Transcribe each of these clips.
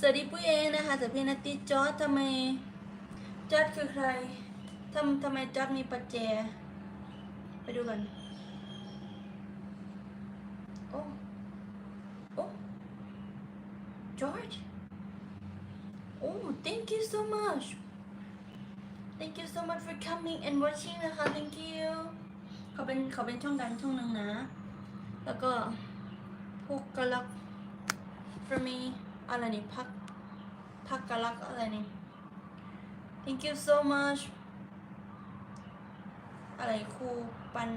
สวัสดีปุ้ยเองนะคะจากพี่นัตตี้จอร์ดทำไมจอร์ดคือใครทำทำไมจอร์ดมีปัจเจ ไปดูกันโอ้โอ้จอร์ดโอ้ thank you so much thank you so much for coming and watching นะคะ thank you เขาเป็นเขาเป็นช่องดังช่องหนึ่งนะ แล้วก็พวกกะลัก for me อะไรนี่พักพักกะลักอะไรนี่ thank you so much อะไรครูปัน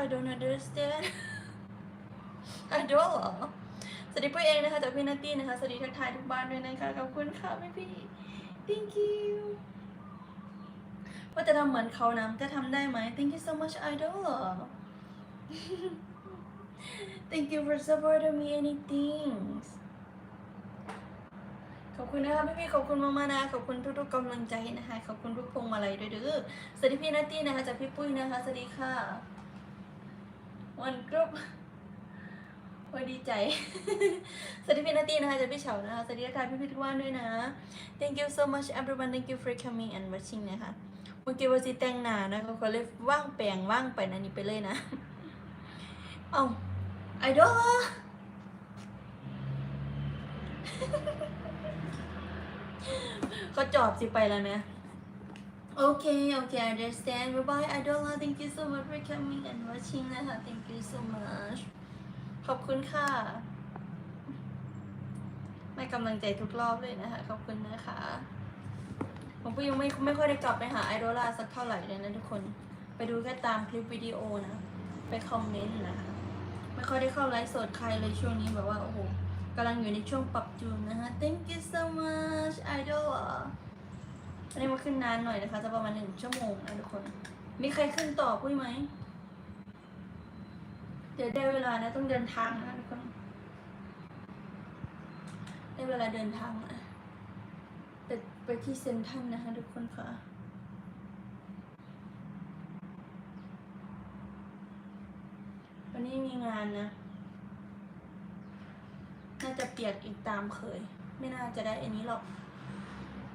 I don't understand I don't หรอสวัสดีปุ้ยเองนะคะจากพี่นัตตี้นะคะสวัสดีทักทายทุกบ้านด้วยนะคะขอบคุณค่ะพี่พี่ thank you ว่าจะทำเหมือนเขานะจะทำได้ไหม thank you so much idol thank you for supporting me anything ขอบคุณนะคะพี่พี่ขอบคุณมากๆนะขอบคุณทุกๆกำลังใจนะคะขอบคุณทุกพวงมาลัยด้วยเด้อสวัสดีพี่นัตตี้นะคะจากพี่ปุ้ยนะคะสวัสดีค่ะวันกรุ๊ปโอ้ยดีใจ สวัสดีพี่นัตตี้นะคะจากพี่เฉานะคะสวัสดีทักทายพี่พี่ทุกท่านด้วยนะ thank you so much everyone thank you for coming and watching นะคะเมื่อกี้ว่าสิแต่งหนานะเขาเลยว่างแปลงว่างไปนะนี่ไปเลยนะเอ้าไอดอล เขาจอบสิไปแล้วนะโอเคโอเค I understand bye bye idol thank you so much for coming and watching นะคะ thank you so much ขอบคุณค่ะ ไม่กำลังใจทุกรอบเลยนะคะ ขอบคุณนะคะ ผมก็ยังไม่ไม่ค่อยได้กลับไปหาไอดอลาสักเท่าไหร่เลยนะทุกคน ไปดูแค่ตามคลิปวิดีโอนะ ไปคอมเมนต์นะคะ ไม่ค่อยได้เข้าไลฟ์สดใครเลยช่วงนี้แบบว่า โอ้โห กำลังอยู่ในช่วงปรับจูนนะคะ thank you so much idol อันนี้มาขึ้นนานหน่อยนะคะ จะประมาณหนึ่งชั่วโมงนะทุกคน มีใครขึ้นต่อปุ้ยไหม เดี๋ยวได้เวลานะต้องเดินทางนะทุกคน ได้เวลาเดินทางนะไปไปที่เซนทรัลนะคะทุกคนค่ะวันนี้มีงานนะ น่าจะเปียกอีกตามเคย ไม่น่าจะได้อันนี้หรอก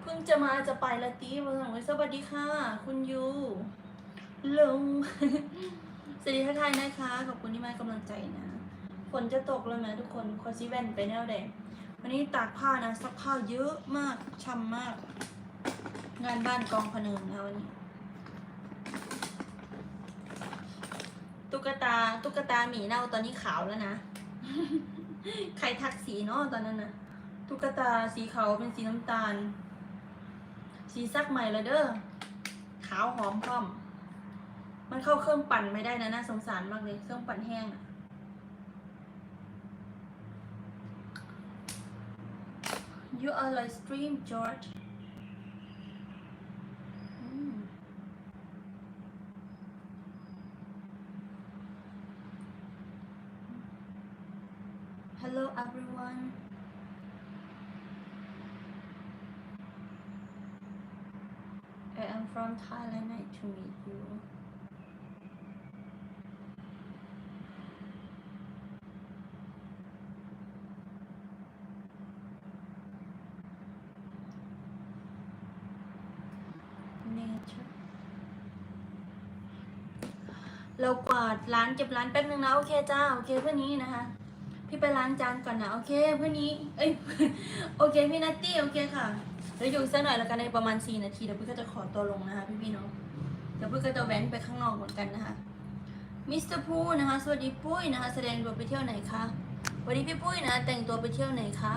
เพิ่งจะมาจะไปละตีมาสั่งไว้สวัสดีค่ะ คุณยูลงสวัสดีทักทายนะคะ ขอบคุณที่มากำลังใจนะฝนจะตกแล้วไหมทุกคนคอซีแวนไปแนวแดงวันนี้ตากผ้านะซักผ้าเยอะมากช่ำมาก งานบ้านกองพนินนะวันนี้ ตุ๊กตาตุ๊กตาหมีเน่าตอนนี้ขาวแล้วนะ ใครทักสีเนาะตอนนั้นนะตุ๊กตาสีขาวเป็นสีน้ำตาล สีซักใหม่ละเด้อขาวหอมพร้อม มันเข้าเครื่องปั่นไม่ได้นะน่าสงสารมากเลยเครื่องปั่นแห้งอะ You are live stream George Hello everyone. I am from Thailand. Nice to meet you. Nature เรากวาดร้านเก็บร้านแป๊บนึงนะ โอเคจ้า โอเคเพื่อนนี้นะคะ พี่ไปล้างจานก่อนนะ โอเคเพื่อนนี้ เอ้ย โอเคพี่นัตตี้ โอเคค่ะ เดี๋ยวอยู่สักหน่อยแล้วกันในประมาณ 4 นาทีเดี๋ยวพี่ก็จะขอตัวลงนะคะพี่พี่เนาะ เดี๋ยวพี่ก็จะแว้นไปข้างนอกเหมือนกันนะคะ มิสเตอร์พูนะคะ สวัสดีปุ้ยนะคะ แสดงตัวไปเที่ยวไหนคะสวัสดีพี่ปุ้ยนะ แต่งตัวไปเที่ยวไหนคะ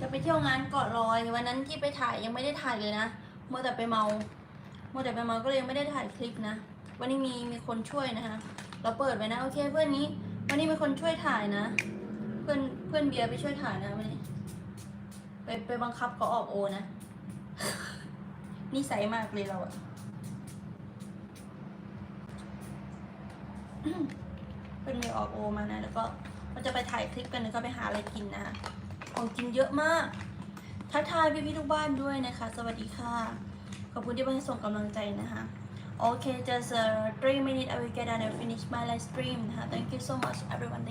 จะไปเที่ยวงานเกาะลอย วันนั้นที่ไปถ่ายยังไม่ได้ถ่ายเลยนะมัวแต่ไปเมามัวแต่ไปเมาก็เลยไม่ได้ถ่ายคลิปนะ วันนี้มีมีคนช่วยนะคะ เราเปิดไว้นะ โอเคเพื่อนนี้ วันนี้มีคนช่วยถ่ายนะ พื่อนเพื่อนเบียร์ไปช่วยถ่ายนะวันนี้ไปไปบังคับเขาออกโอนะนิสัยมากเลยเราอะเพื่อนเลยร์ออกโอมานะ แล้วก็เราจะไปถ่ายคลิปกันแล้วก็ไปหาอะไรกินนะของกินเยอะมาก ทักทายพี่ๆทุกบ้านด้วยนะคะ สวัสดีค่ะ ขอบคุณที่มาให้ส่งกำลังใจนะคะโอเค just uh, three minutes I will get and finish my live stream นะคะ thank you so much everyone